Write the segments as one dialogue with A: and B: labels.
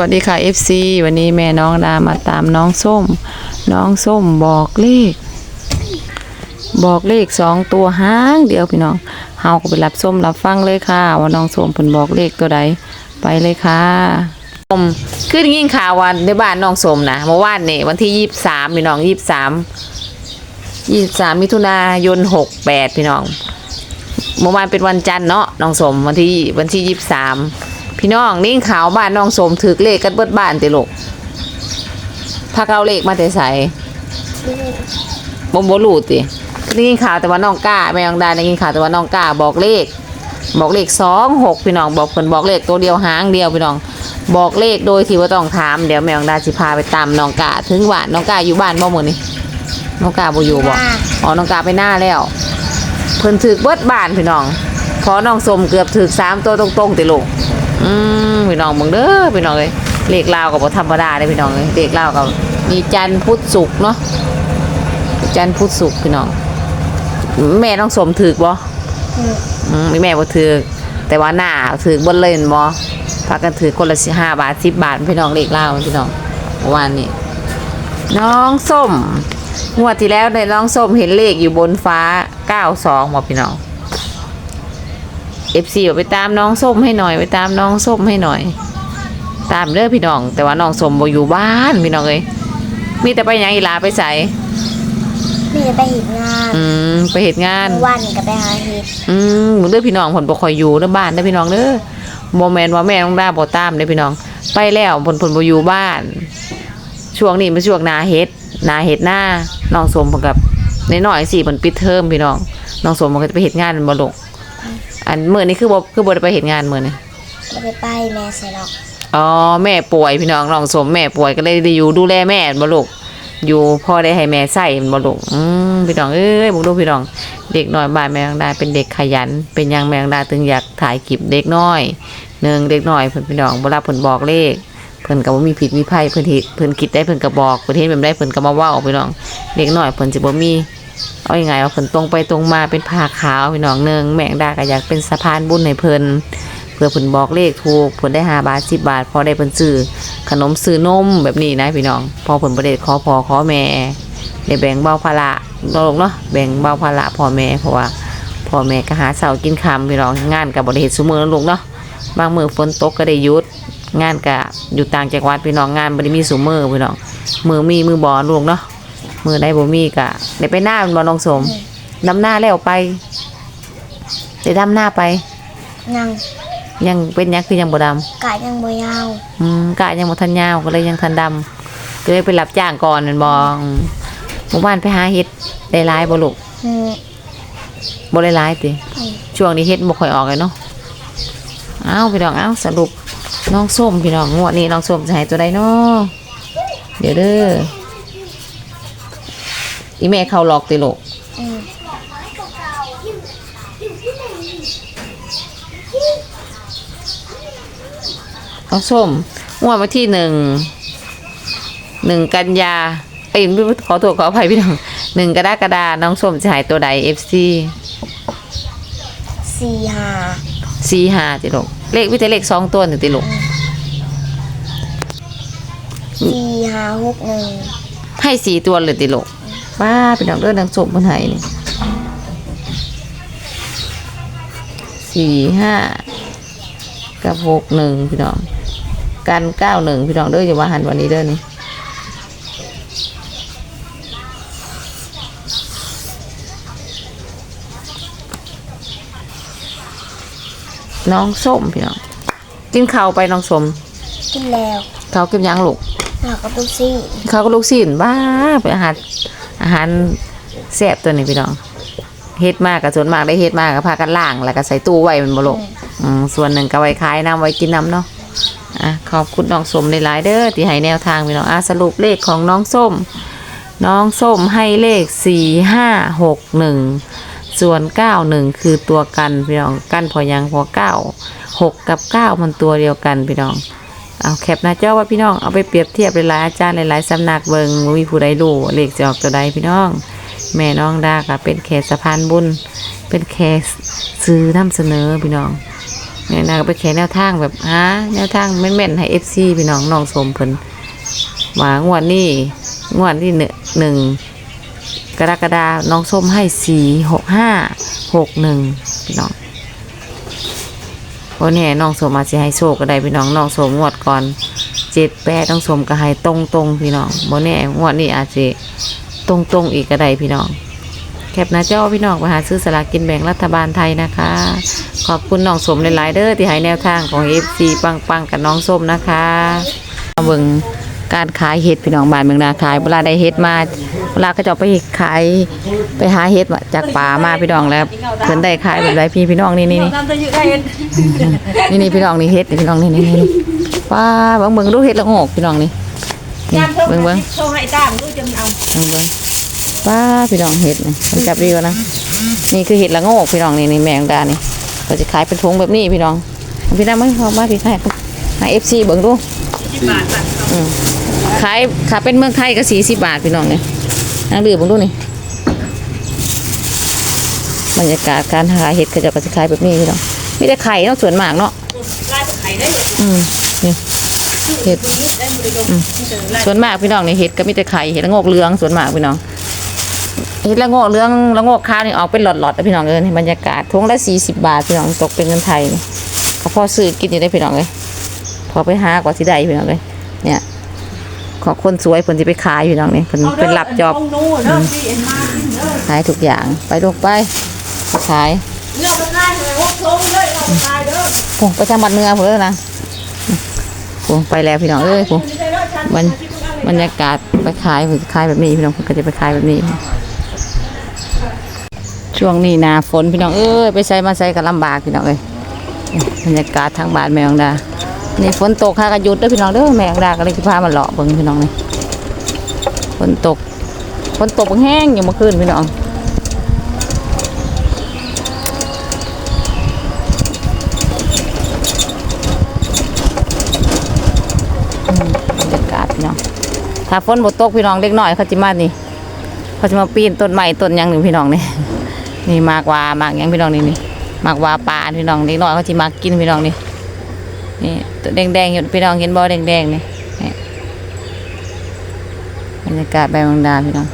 A: วัสดีค่ะ FC วันนี้แม่น้องดามาตามน้องส้ม น้องส้มบอกเลข บอกเลขสองตัวห้างเดียวพี่น้องเฮาก็ไปรับส้มรับฟังเลยค่ะ ว่าน้องส้มเพิ่นบอกเลขตัวใดไปเลยค่ะส้มคือได้ยินข่าวว่าในบ้านน้องส้มนะเมื่อวานนี่วันที่ยี่สิบสามพี่น้องยี่สิบสามยี่สิบสามมิถุนายนหกแปดพี่น้องเมื่อวานเป็นวันจันทร์เนาะน้องสมวันที่วันที่ยี่สิบสาม พี่น้องนิ่งขาวบ้านน้องสมถือเลขกันเบิดบ้านติลูกพาเอาเลขมาแต่ใส่บ่บ่รู้ติได้ยินข่าวแต่ว่าน้องก้าแม่น้องดาได้ยินข่าวแต่ว่าน้องก้าบอกเลข บอกเลขสองหกพี่น้องบอกเพิ่นบอกเลขตัวเดียวหางเดียวพี่น้อง บอกเลขโดยที่ว่าต้องถามเดี๋ยวแม่น้องดาสิพาไปตามน้องก้าถึงบ้านน้องก้าอยู่บ้านบ่มื้อนี้น้องก้าบ่อยู่บ่อ๋อน้องก้าไปหน้าแล้ว เพิ่นถือเบิดบ้านพี่น้องพอน้องสมเกือบถือสามตัวตรงๆติลูก อืมพี่น้องเบิ่งเด้อพี่น้องเอ้ยเลขลาวก็บ่ธรรมดาเด้อพี่น้องเอ้ยเลขลาวก็มีจันทร์พุธศุกร์เนาะจันทร์พุธศุกร์พี่น้อง แม่น้องสมถือบ่อืมมีแม่บ่ถือแต่ว่าหน้าถือเบ่เล่นบ่พากันถือคนละ15บาท10บาทพี่น้องเลขลาวพี่น้องเมื่อวานนี้น้องส้มงวดที่แล้วในน้องส้มเห็นเลขอยู่บนฟ้า92บอกพี่น้อง FC บอกไปตามน้องส้มให้หน่อยไปตามน้องส้มให้หน่อย ตามเด้อพี่น้อง แต่ว่าน้องส้มบ่อยู่บ้านพี่น้องเอ้ยมีแต่ไปหยังอีหลาไปใส่
B: พี่จะไปเห็นงาน
A: อืมไปเหตุงาน
B: เมื่อวันก็ไปหาเห็ด
A: อืมมึงเด้อพี่น้องผลบ่ค่อยอยู่เด้อบ้านเด้อพี่น้องเด้อบ่แม่นว่าแม่ต้องได้บ่ตามเด้อพี่น้อง ไปแล้วผลผลบ่อยู่บ้าน ช่วงนี้เป็นช่วงนาเฮ็ดนาเฮ็ดหน้าน้องสมเพิ่นกับน้อยๆสิเพิ่นปิดเทอมพี่น้องน้องสมมันก็จะไปเฮ็ดงานแม่นบ่ลูก อันมื้อนี้คือบ่คือบ่ได้ไปเฮ็ดงานมื้อนี้
B: ไม่ได้ไปแม่ใส่หรอก
A: อ๋อแม่ป่วยพี่น้องน้องสมแม่ป่วยก็เลยได้อยู่ดูแลแม่แม่นบ่ลูกอยู่พ่อได้ให้แม่ใส่แม่นบ่ลูกอืมพี่น้องเอ้ยบ่ดูพี่น้อง เด็กน้อยบ้านแม่งดาเป็นเด็กขยัน เป็นหยังแม่งดาถึงอยากถ่ายคลิปเด็กน้อยหนึ่งเด็กน้อยเพิ่นพี่น้องเวลาเพิ่นบอกเลขเพิ่นก็บ่มีผิดมีภัยเพิ่นเฮ็ดเพิ่นคิดได้เพิ่นก็บอกเพิ่นเฮ็ดแบบใดเพิ่นก็มาเว้าพี่น้อง เด็กน้อยเพิ่นสิบ่มี เอายังไงว่าเพิ่นตรงไปตรงมาเป็นผ้าขาวพี่น้องหนึ่งแม่งดาก็อยากเป็นสะพานบุญให้เพิ่นเพื่อเพิ่นบอกเลขถูกเพิ่นได้5บาท10บบาท พอได้เพิ่นซื้อขนมซื้อนมแบบนี้นะพี่น้องพอเพิ่นบ่ได้ขอพ่อขอแม่ได้แบ่งเบาภาระลงเนาะแบ่งเบาภาระพ่อแม่เพราะว่าพ่อแม่ก็หาเสากินคำพี่น้องงานกับบริเหตุสุมือนะลูกเนาะบางมือฝนตกก็ได้ยุดงานก็อยู่ต่างจังหวัดพี่น้องงานบริมีสุมือพี่น้องมือมีมือบอลูกเนาะ มือใดบ่มีก็ได้ไปหน้าเป็นบอน้องสมดำหน้าแล้วไปได้ดำหน้าไป
B: นั่ง
A: ยังเป็นหยังคือยังบ่ด
B: กายยังบ่ยาวำ
A: อืมกะยังบ่ทันยาวก็เลยยังทันดำก็เลยไปรับจ้างก่อนแม่นบ่อืมหมู่บ้านไปหาเฮ็ดได้หลายบ่ลูก
B: อืม
A: บ่ได้หลายติ
B: อืม
A: ช่วงนี้เฮ็ดบ่ค่อยออกเลยเนาะเอ้าพี่น้องเอ้าสรุปน้องส้มพี่น้องงวดนี้น้องส้มจะให้ตัวใดเนาะเดี๋ยวเด้อ อีแม่เข้าหลอกติลูก
B: อืม
A: น้องส้มงวดวันที่หนึ่งหนึ่งกันยาเอ้ยขอโทษขออภัยพี่น้องหนึ่งกรกฎาน้องส้มจะให้ตัวใด FC
B: สี่หา
A: สี่ห้าติลูกเลขวิแต่เลขสองตัวหนึ่งติลูก
B: สี่หาหกหนึ่ง
A: ให้สี่ตัวเลยติลูก ป้าพี่น้องเด้อนางส้มมันให้นี่สี่ห้ากับหกหนึ่งพี่น้อง กันเก้าหนึ่งพี่น้องเด้ออย่าว่าหันวันนี้เด้อนี่น้องส้มพี่น้องกินข้าวไปน้องส้ม
B: กินแล้ว
A: ข้าวกินยังลูก
B: หาก็ตุกซี่
A: ข้าวก็ลูกศิลบ้าไปอาหาร อาหารแซ่บตัวนี้พี่น้องเฮ็ดมากกับส่วนมากได้เฮ็ดมากกับพากันล่างแล้วก็ใส่ตู้ไว้มันบ่ลงอืมส่วนหนึ่งก็ไว้ขายน้ำไว้กินน้ำเนาะอะขอบคุณน้องส้มหลายๆเด้อที่ให้แนวทางพี่น้องอะสรุปเลขของน้องส้ม น้องส้มให้เลขสี่ห้าหกหนึ่งส่วนเก้าหนึ่งคือตัวกันพี่น้องกันพอยังพอเก้าหกกับเก้ามันตัวเดียวกันพี่น้อง เอาแคปหน้าจอว่าพี่น้องเอาไปเปรียบเทียบหลายๆอาจารย์หลายๆสำนักเบิงบ่มีผู้ใดรู้เลขจะออกตัวใดพี่น้อง แม่น้องดาก็เป็นแค่สะพานบุญ เป็นแค่ซื้อนำเสนอพี่น้องเนี่ยนาก็ไปแข่แนวทางแบบหาแนวทางแม่นๆให้ FC พี่น้องน้องสมเพิ่นว่างวดนี้งวดที่หนึ่งหนึ่งกรกฎาน้องส้มให้สี่หกห้าหกหนึ่งพี่น้อง วันนี้น้องสมอาจจะให้โชคก็ได้พี่น้องน้องสมงวดก่อนเจ็ดแปดน้องสมก็ให้ตรงตรงพี่น้องบนนี้งวดนี้อาจจะตรงตรงอีกก็ได้พี่น้อง แคปน้าจอพี่น้องไปหาซื้อสลากกินแบ่งรัฐบาลไทยนะคะ ขอบคุณน้องสมหลายๆเด้อที่ให้แนวทางของเอฟซีปังๆกับน้องส้มนะคะเบิ่ง การขายเห็ดพี่น้องบ้านเมืองนาขายเวลาได้เห็ดมาเวลาก็จะเอาไปขายไปหาเห็ดมาจากป่ามาพี่น้องแล้วเพิ่นได้ขายแบบไรพี่พี่น้องนี่นี่นี่
C: น้ำจะอยู่ได้เห็น
A: นี่นี่พี่น้องนี่เห็ดนี่พี่น้องนี่นี่นี่ป้าเบิ่งเบิ่งดูเห็ดละโงกพี่น้องนี่นี่
C: ยามเท่า
A: เบิ่งเบิ่ง
C: โชว์ให้ตามดูจนเอา
A: เบิ่งเบิ่งป้าพี่น้องเห็ดนี่มันจับดีกว่านะนี่คือเห็ดละโงกพี่น้องนี่นี่แมงดานี่เราจะขายเป็นถุงแบบนี้พี่น้องพี่น้องมาเอามาพี่ให้ให้ FC เบิ่งดู
C: สิบบาทบาท
A: อืม ขายขายเป็นเมืองไทยก็สี่สิบบาทพี่น้องเนี่ยนั่งดื่มผมดูนี่บรรยากาศการหาเห็ดก็จะกระขายแบบนี้พี่น้องมีแต่ไข่เนาะส่วนมากเนาะ
C: ลายไข่ได้เลย
A: อืมนี่เห็ด
C: ได้บริโภคที่เจอลาย
A: ส่วนมากพี่น้องนี่เห็ดก็มีแต่ไข่เห็ดละโงกเหลืองส่วนมากพี่น้องเห็ดละโงกเหลืองละโงกขาวนี่ออกเป็นหลอดๆนะพี่น้องเลยนี่บรรยากาศทุ่งละสี่สิบบาทพี่น้องตกเป็นเงินไทยนี่ก็พอซื้อกินอยู่ได้พี่น้องเลยพอไปหากว่าที่ใดพี่น้องเลยเนี่ย ของคนสวยเพิ่นสิไปขายพี่น้องนี่เพิ่นเป็นรับจอบ
C: เอานู่นเด้อพี่เอ็นมากินเด้อ
A: ขายทุกอย่างไปลูกไปไปขาย
C: เลือกมันง่ายเลยว่าโชว์เลยเอาไปขายเด้อ
A: โอ้ไปทางบัดเมืองพุ่นเลยนะโอ้ไปแล้วพี่น้องเอ้ยโอ้
C: ไม่ได้เด้อฉัน
A: บรรบรรยากาศไปขายเพิ่นสิขายแบบนี้พี่น้องเพิ่นก็จะไปขายแบบนี้ ช่วงนี้หนาฝนพี่น้องเอ้ยไปใส่มาใส่ก็ลำบากพี่น้องเอ้ยบรรยากาศทางบ้านแมงดา นี่ฝนตกค่ะก็หยุดเด้อพี่น้องเด้อแมงดาก็เลยสิพามาเลาะเบิ่งพี่น้องนี่ฝนตกฝนตกแห้งอยู่เมื่อคืนพี่น้องบรรยากาศพี่น้องถ้าฝนบ่ตกพี่น้องเล็กน้อยเขาจิมานี่เขาจะมาปีนต้นไม้ต้นยังหนึ่งพี่น้องนี่นี่มากว่ามากยังพี่น้องนี่นี่มากว่าปลาพี่น้องเล็กน้อยเขาจิมากินพี่น้องนี่ นี่ตัวแดงๆอยู่พี่น้องเห็นบ่แดงๆนี่บรรยากาศแบบบางดาพี่น้อง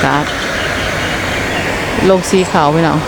A: บรรยากาศลงสีขาวพี่น้อง